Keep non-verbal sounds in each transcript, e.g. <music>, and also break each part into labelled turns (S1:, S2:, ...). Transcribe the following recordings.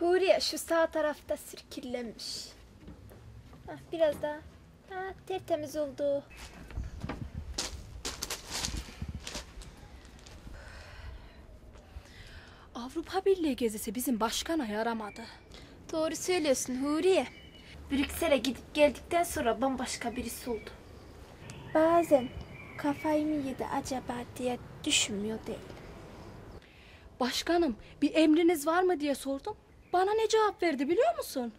S1: Huriye şu sağ tarafta sirkillenmiş. Hah, biraz daha. Ha, tertemiz oldu.
S2: Avrupa Birliği gezisi bizim başkana yaramadı.
S1: Doğru söylüyorsun Huriye. Brüksel'e gidip geldikten sonra bambaşka birisi oldu. Bazen kafayı mı yedi acaba diye düşünmüyor değil.
S2: Başkanım bir emriniz var mı diye sordum. Bana ne cevap verdi biliyor musun?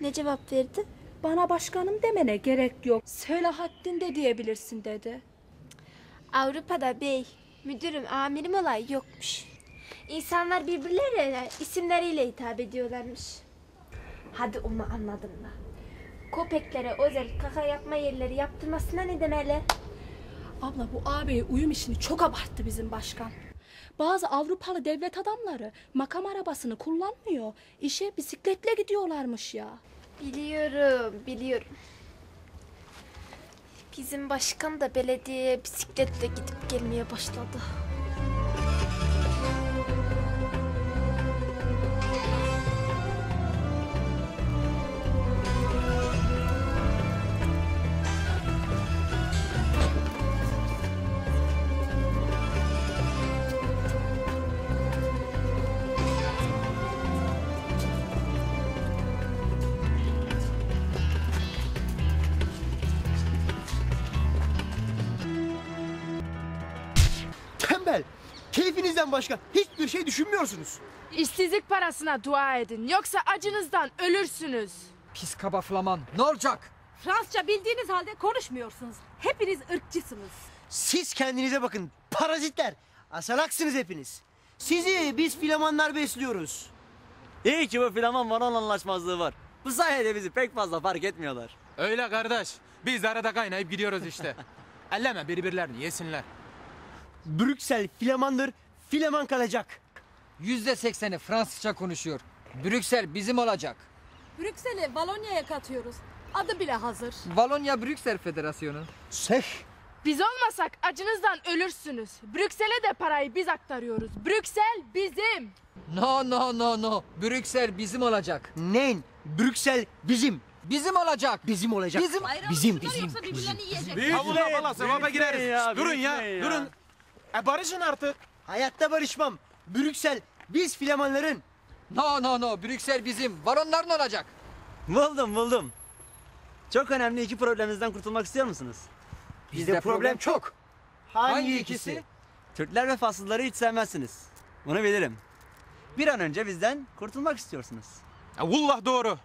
S1: Ne cevap verdi?
S2: Bana başkanım demene gerek yok. Selahattin de diyebilirsin dedi.
S1: Avrupa'da bey, müdürüm, amirim olay yokmuş. İnsanlar birbirlerine isimleriyle hitap ediyorlarmış. Hadi onu anladım da. Köpeklere özel kaka yapma yerleri yaptırmasına ne demeli?
S2: Abla bu ağabey uyum işini çok abarttı bizim başkan. Bazı Avrupalı devlet adamları makam arabasını kullanmıyor. İşe bisikletle gidiyorlarmış ya.
S1: Biliyorum, biliyorum. Bizim başkan da belediyeye bisikletle gidip gelmeye başladı.
S3: Tembel. Keyfinizden başka hiçbir şey düşünmüyorsunuz.
S4: İşsizlik parasına dua edin. Yoksa acınızdan ölürsünüz.
S5: Pis kaba flaman. Ne olacak?
S6: Fransızca bildiğiniz halde konuşmuyorsunuz. Hepiniz ırkçısınız.
S3: Siz kendinize bakın. Parazitler. Asalaksınız hepiniz. Sizi biz filamanlar besliyoruz.
S7: İyi ki bu Flaman Varon anlaşmazlığı var. Bu sayede bizi pek fazla fark etmiyorlar.
S8: Öyle kardeş. Biz arada kaynayıp gidiyoruz işte. <laughs> Elleme birbirlerini yesinler.
S3: Brüksel filamandır. Filaman kalacak.
S5: Yüzde sekseni Fransızca konuşuyor. Brüksel bizim olacak.
S6: Brüksel'i Valonya'ya katıyoruz. Adı bile hazır.
S5: Valonya Brüksel Federasyonu.
S3: Seh.
S4: Biz olmasak acınızdan ölürsünüz. Brüksel'e de parayı biz aktarıyoruz. Brüksel bizim.
S5: No no no no. Brüksel bizim olacak.
S3: Neyin? Brüksel bizim.
S5: Bizim olacak.
S3: Bizim olacak.
S5: Bizim-
S3: bizim bizim.
S6: Yoksa birbirlerini yiyecek.
S8: Büyük Kavuna bala sevaba
S7: büyük
S8: gireriz.
S7: ne ya,
S8: durun
S7: büyük
S8: ya,
S7: ne ya?
S8: durun. E barışın artık.
S3: Hayatta barışmam. Brüksel biz filamanların.
S5: No no no. Brüksel bizim. Varonların olacak.
S7: Buldum buldum. Çok önemli iki problemimizden kurtulmak istiyor musunuz?
S3: Bizde problem çok. Hangi ikisi?
S7: Türkler ve Faslıları hiç sevmezsiniz. Bunu bilirim. Bir an önce bizden kurtulmak istiyorsunuz.
S8: E, Vallah doğru.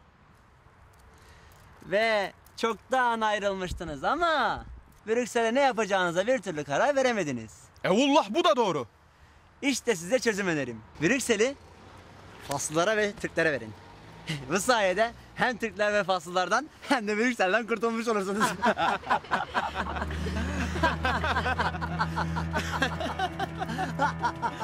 S7: Ve çoktan ayrılmıştınız ama Brüksel'e ne yapacağınıza bir türlü karar veremediniz.
S8: E vallah bu da doğru.
S7: İşte size çözüm önerim. Brüksel'i Faslılara ve Türklere verin. <laughs> Bu sayede hem Türkler ve Faslılardan hem de Brüksel'den kurtulmuş olursunuz. <laughs> <laughs>